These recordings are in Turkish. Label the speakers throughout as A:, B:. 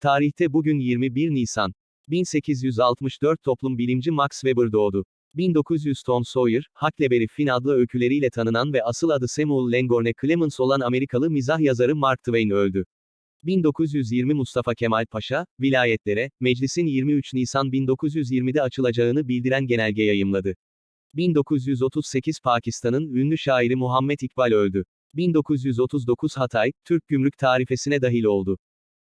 A: Tarihte bugün 21 Nisan. 1864 toplum bilimci Max Weber doğdu. 1900 Tom Sawyer, Huckleberry Finn adlı öyküleriyle tanınan ve asıl adı Samuel Langhorne Clemens olan Amerikalı mizah yazarı Mark Twain öldü. 1920 Mustafa Kemal Paşa, vilayetlere, meclisin 23 Nisan 1920'de açılacağını bildiren genelge yayımladı. 1938 Pakistan'ın ünlü şairi Muhammed İkbal öldü. 1939 Hatay, Türk gümrük tarifesine dahil oldu.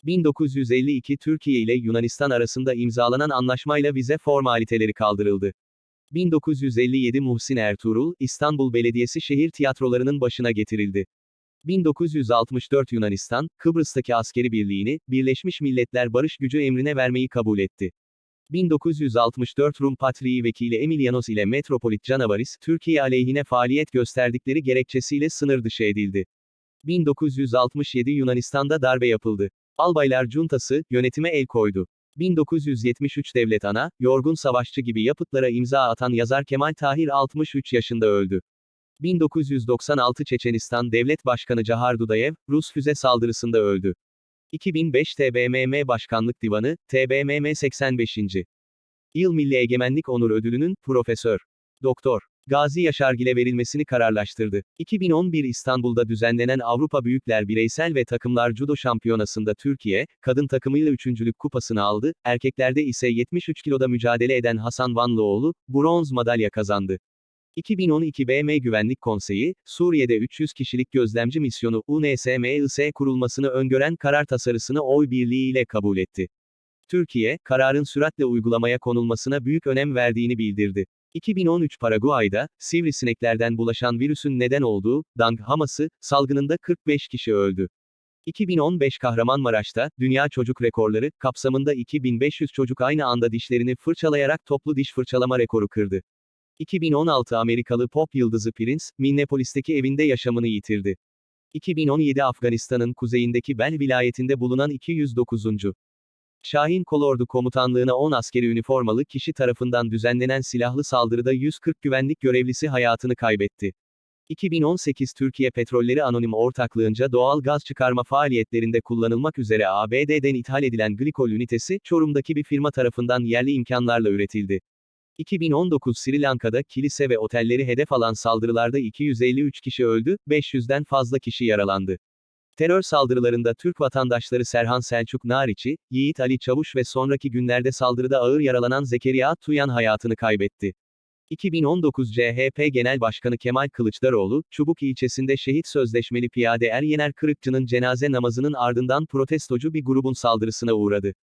A: 1952 Türkiye ile Yunanistan arasında imzalanan anlaşmayla vize formaliteleri kaldırıldı. 1957 Muhsin Ertuğrul, İstanbul Belediyesi şehir tiyatrolarının başına getirildi. 1964 Yunanistan, Kıbrıs'taki askeri birliğini, Birleşmiş Milletler Barış Gücü emrine vermeyi kabul etti. 1964 Rum Patriği Vekili Emilianos ile Metropolit Canavaris, Türkiye aleyhine faaliyet gösterdikleri gerekçesiyle sınır dışı edildi. 1967 Yunanistan'da darbe yapıldı. Albaylar Cuntası, yönetime el koydu. 1973 Devlet Ana, yorgun savaşçı gibi yapıtlara imza atan yazar Kemal Tahir 63 yaşında öldü. 1996 Çeçenistan Devlet Başkanı Cahar Dudayev, Rus füze saldırısında öldü. 2005 TBMM Başkanlık Divanı, TBMM 85. Yıl Milli Egemenlik Onur Ödülü'nün, Profesör. Doktor. Gazi Yaşargil'e verilmesini kararlaştırdı. 2011 İstanbul'da düzenlenen Avrupa Büyükler Bireysel ve Takımlar Judo Şampiyonası'nda Türkiye, kadın takımıyla üçüncülük kupasını aldı, erkeklerde ise 73 kiloda mücadele eden Hasan Vanlıoğlu, bronz madalya kazandı. 2012 BM Güvenlik Konseyi, Suriye'de 300 kişilik gözlemci misyonu UNSMIS kurulmasını öngören karar tasarısını oy birliğiyle kabul etti. Türkiye, kararın süratle uygulamaya konulmasına büyük önem verdiğini bildirdi. 2013 Paraguay'da, sivrisineklerden bulaşan virüsün neden olduğu, Dang haması, salgınında 45 kişi öldü. 2015 Kahramanmaraş'ta, Dünya Çocuk Rekorları, kapsamında 2500 çocuk aynı anda dişlerini fırçalayarak toplu diş fırçalama rekoru kırdı. 2016 Amerikalı pop yıldızı Prince, Minneapolis'teki evinde yaşamını yitirdi. 2017 Afganistan'ın kuzeyindeki Bel vilayetinde bulunan 209. Şahin Kolordu Komutanlığı'na 10 askeri üniformalı kişi tarafından düzenlenen silahlı saldırıda 140 güvenlik görevlisi hayatını kaybetti. 2018 Türkiye Petrolleri Anonim Ortaklığınca doğal gaz çıkarma faaliyetlerinde kullanılmak üzere ABD'den ithal edilen glikol ünitesi, Çorum'daki bir firma tarafından yerli imkanlarla üretildi. 2019 Sri Lanka'da kilise ve otelleri hedef alan saldırılarda 253 kişi öldü, 500'den fazla kişi yaralandı. Terör saldırılarında Türk vatandaşları Serhan Selçuk Nariçi, Yiğit Ali Çavuş ve sonraki günlerde saldırıda ağır yaralanan Zekeriya Tuyan hayatını kaybetti. 2019 CHP Genel Başkanı Kemal Kılıçdaroğlu, Çubuk ilçesinde şehit sözleşmeli piyade Eryener Kırıkçı'nın cenaze namazının ardından protestocu bir grubun saldırısına uğradı.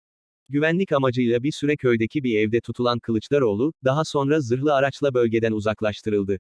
A: Güvenlik amacıyla bir süre köydeki bir evde tutulan Kılıçdaroğlu, daha sonra zırhlı araçla bölgeden uzaklaştırıldı.